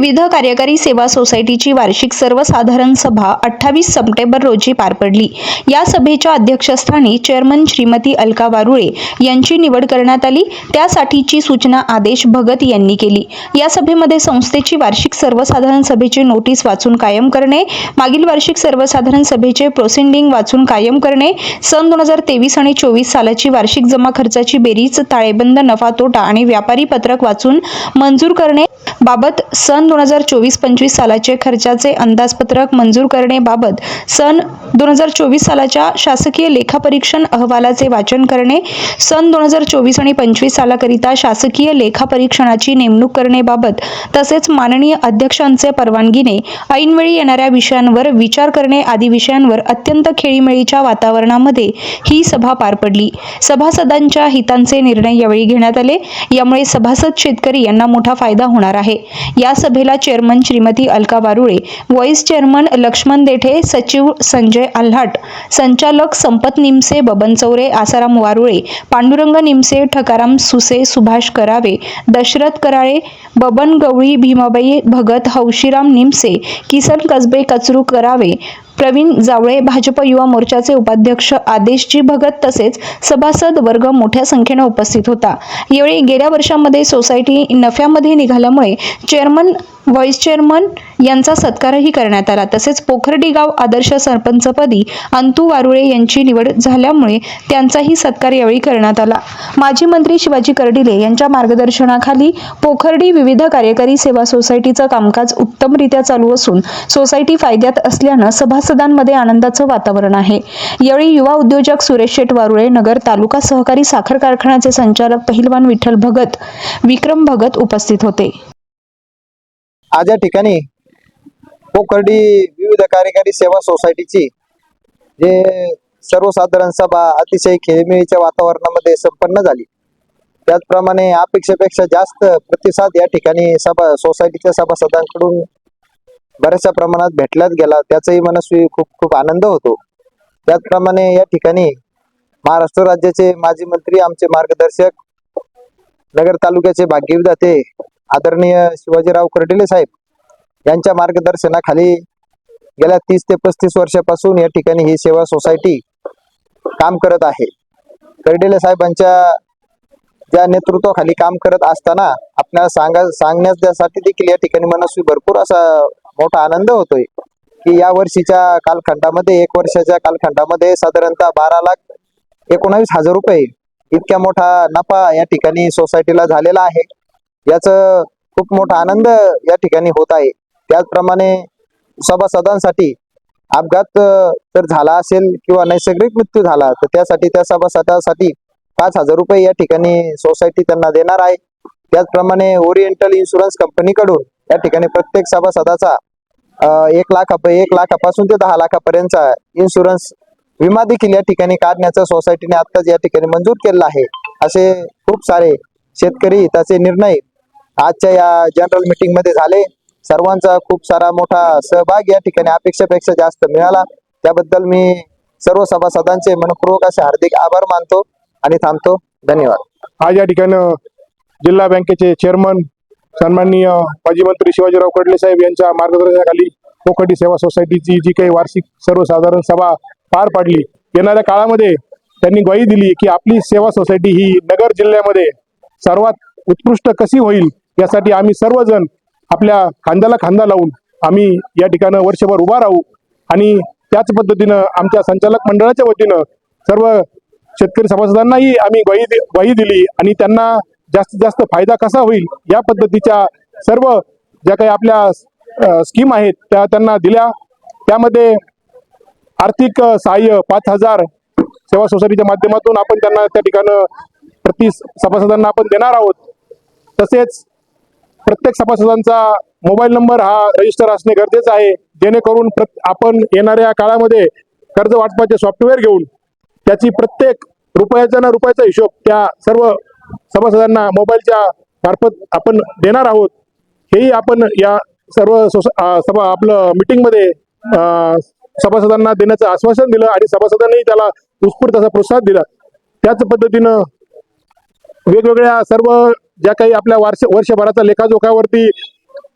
विविध कार्यकारी सेवा सोसायटीची वार्षिक सर्वसाधारण सभा अठ्ठावीस सप्टेंबर रोजी पार पडली. या सभेच्या अध्यक्षस्थानी चेअरमन श्रीमती अलका वारुळे यांची निवड करण्यात आली. त्यासाठीची सूचना आदेश भगत यांनी केली. या सभेमध्ये संस्थेची वार्षिक सर्वसाधारण सभेची नोटीस वाचून कायम करणे मागील वार्षिक सर्वसाधारण सभेचे प्रोसेंडिंग वाचून कायम करणे सन दोन हजार तेवीस आणि चोवीस सालाची वार्षिक जमा खर्चाची बेरीज ताळेबंद नफा तोटा आणि व्यापारी पत्रक वाचून मंजूर करणे बाबत सन दोन हजार चोवीस पंचवीस सालाचे खर्चाचे अंदाजपत्रक मंजूर करणे सन दोन हजार चोवीस सालाच्या शासकीय लेखापरीक्षण अहवालाचे वाचन करणे सन दोन हजार चोवीस आणि पंचवीस सालाकरिता शासकीय लेखापरीक्षणाची नेमणूक करण्याबाबत तसेच माननीय अध्यक्षांचे परवानगीने ऐनवेळी येणाऱ्या विषयांवर विचार करणे आदी विषयांवर अत्यंत खेळीमेळीच्या वातावरणामध्ये ही सभा पार पडली. सभासदांच्या हितांचे निर्णय यावेळी घेण्यात आले. यामुळे सभासद शेतकरी यांना मोठा फायदा होणार आहे. या सभेला chairman Shrimati Alka Barule vice chairman Laxman Dethe सचिव संजय आल्हाट संचालक संपत निमसे बबन चौरे आसाराम वारुळे पांडुरंग निमसे ठकाराम सुसे सुभाष करावे दशरथ कराळे बबन गवळी भीमाबाई भगत हौशीराम निमसे किसन कसबे कचरू करावे प्रवीण जावळे भाजप युवा मोर्चाचे उपाध्यक्ष आदेशजी भगत तसेच सभासद वर्ग मोठ्या संख्येने उपस्थित होता. यावेळी गेल्या वर्षामध्ये सोसायटी नफ्यामध्ये निघाल्यामुळे चेअरमन व्हाईस चेअरमन यांचा सत्कारही करण्यात आला. तसेच पोखर्डी गाव आदर्श सरपंचपदी अंतू वारुळे यांची निवड झाल्यामुळे त्यांचाही सत्कार यावेळी करण्यात आला. माजी मंत्री शिवाजी कर्डिले यांच्या मार्गदर्शनाखाली पोखर्डी विविध कार्यकारी सेवा सोसायटीचं कामकाज उत्तमरित्या चालू असून सोसायटी फायद्यात असल्यानं सभासदांमध्ये आनंदाचं वातावरण आहे. यावेळी युवा उद्योजक सुरेश शेट वारुळे नगर तालुका सहकारी साखर कारखान्याचे संचालक पहिलवान विठ्ठल भगत विक्रम भगत उपस्थित होते. आज या ठिकाणी पोखर्डी विविध कार्यकारी सेवा सोसायटीची जे सर्वसाधारण सभा अतिशय खेळमेळीच्या वातावरणामध्ये संपन्न झाली. त्याचप्रमाणे अपेक्षेपेक्षा जास्त प्रतिसाद या ठिकाणी सभा सोसायटीच्या सभासदांकडून बऱ्याचशा प्रमाणात भेटलाच गेला त्याचाही मनस्वी खूप खूप आनंद होतो. त्याचप्रमाणे या ठिकाणी महाराष्ट्र राज्याचे माजी मंत्री आमचे मार्गदर्शक नगर तालुक्याचे भाग्यविधाते आदरणीय शिवाजीराव कर्डिले साहेब यांच्या मार्गदर्शनाखाली गेल्या तीस ते पस्तीस वर्षापासून या ठिकाणी ही सेवा सोसायटी काम करत आहे. कर्डिले साहेबांच्या ज्या नेतृत्वाखाली काम करत असताना आपल्याला सांगा सांगण्यासाठी देखील या ठिकाणी मनस्वी भरपूर असा मोठा आनंद होतोय की या वर्षीच्या कालखंडामध्ये एक वर्षाच्या कालखंडामध्ये साधारणतः बारा लाख एकोणावीस हजार रुपये इतक्या मोठा नफा या ठिकाणी सोसायटीला झालेला आहे. याच खूप मोठा आनंद या ठिकाणी होत आहे. त्याचप्रमाणे सभासदांसाठी अपघात जर झाला असेल किंवा नैसर्गिक मृत्यू झाला तर त्यासाठी त्या सभासदासाठी पाच हजार रुपये या ठिकाणी सोसायटी त्यांना देणार आहे. त्याचप्रमाणे ओरिएंटल इन्शुरन्स कंपनीकडून या ठिकाणी प्रत्येक सभासदाचा एक लाख एक लाखापासून ते दहा लाखापर्यंतचा इन्शुरन्स विमा देखील या ठिकाणी काढण्याचा सोसायटीने आत्ताच या ठिकाणी मंजूर केलेला आहे. असे खूप सारे शेतकरी त्याचे निर्णय आजच्या या जनरल मीटिंगमध्ये झाले. सर्वांचा खूप सारा मोठा सहभाग या ठिकाणी अपेक्षेपेक्षा जास्त मिळाला. त्याबद्दल मी सर्व सभासदांचे मनपूर्वक असे हार्दिक आभार मानतो आणि थांबतो. धन्यवाद. आज या ठिकाणी जिल्हा बँकेचे चेअरमन सन्माननीय माजी मंत्री शिवाजीराव कडले साहेब यांच्या मार्गदर्शनाखाली कोकटी सेवा सोसायटीची जी काही वार्षिक सर्वसाधारण सभा पार पाडली येणाऱ्या काळामध्ये त्यांनी ग्वाही दिली की आपली सेवा सोसायटी ही नगर जिल्ह्यामध्ये सर्वात उत्कृष्ट कशी होईल यासाठी आम्ही सर्वजण आपल्या खांद्याला खांदा लावून आम्ही या ठिकाणी वर्षभर उभा राहू आणि त्याच पद्धतीनं आमच्या संचालक मंडळाच्या वतीनं सर्व शेतकरी सभासदांनाही आम्ही ग्वाही ग्वाही दिली आणि त्यांना जास्तीत जास्त फायदा कसा होईल या पद्धतीच्या सर्व ज्या काही आपल्या स्कीम आहेत त्या त्यांना दिल्या. त्यामध्ये आर्थिक सहाय्य पाच हजार सेवा सोसायटीच्या माध्यमातून आपण त्यांना त्या ठिकाणं प्रति सभासदांना आपण देणार आहोत. तसेच प्रत्येक सभासदांचा मोबाईल नंबर हा रजिस्टर असणे गरजेचं आहे जेणेकरून आपण येणाऱ्या काळामध्ये कर्ज वाटपाचे सॉफ्टवेअर घेऊन त्याची प्रत्येक रुपयाचा ना रुपयाचा हिशोब त्या सर्व सभासदांना मोबाईलच्या मार्फत आपण देणार आहोत. हेही आपण या सर्व सोसा- सभा आपलं मीटिंगमध्ये सभासदांना देण्याचं आश्वासन दिलं आणि सभासदांनी त्याला उत्स्फूर्त असा प्रोत्साहन दिला. त्याच पद्धतीनं वेगवेगळ्या सर्व ज्या काही आपल्या वर्ष वर्षभराच्या लेखाजोखावरती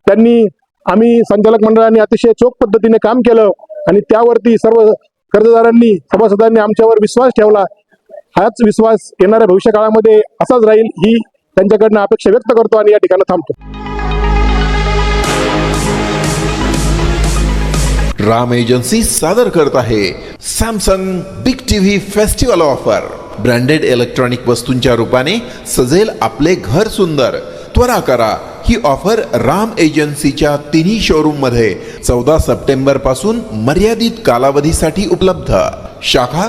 त्यांनी आम्ही संचालक मंडळाने अतिशय चोख पद्धतीने काम केलं आणि त्यावरती सर्व कर्जदारांनी सभासदांनी आमच्यावर विश्वास ठेवला हाच विश्वास येणाऱ्या भविष्य काळामध्ये असाच राहील ही त्यांच्याकडनं अपेक्षा व्यक्त करतो आणि या ठिकाणी थांबतो. राम एजन्सी सादर करत आहे Samsung big TV festival offer. Branded electronic वस्तूंच्या रूपाने सजेल आपले घर सुंदर. त्वरा करा ही ऑफर राम एजन्सीच्या तिन्ही शोरूममध्ये चौदा सप्टेंबरपासून मर्यादित कालावधीसाठी उपलब्ध. शाखा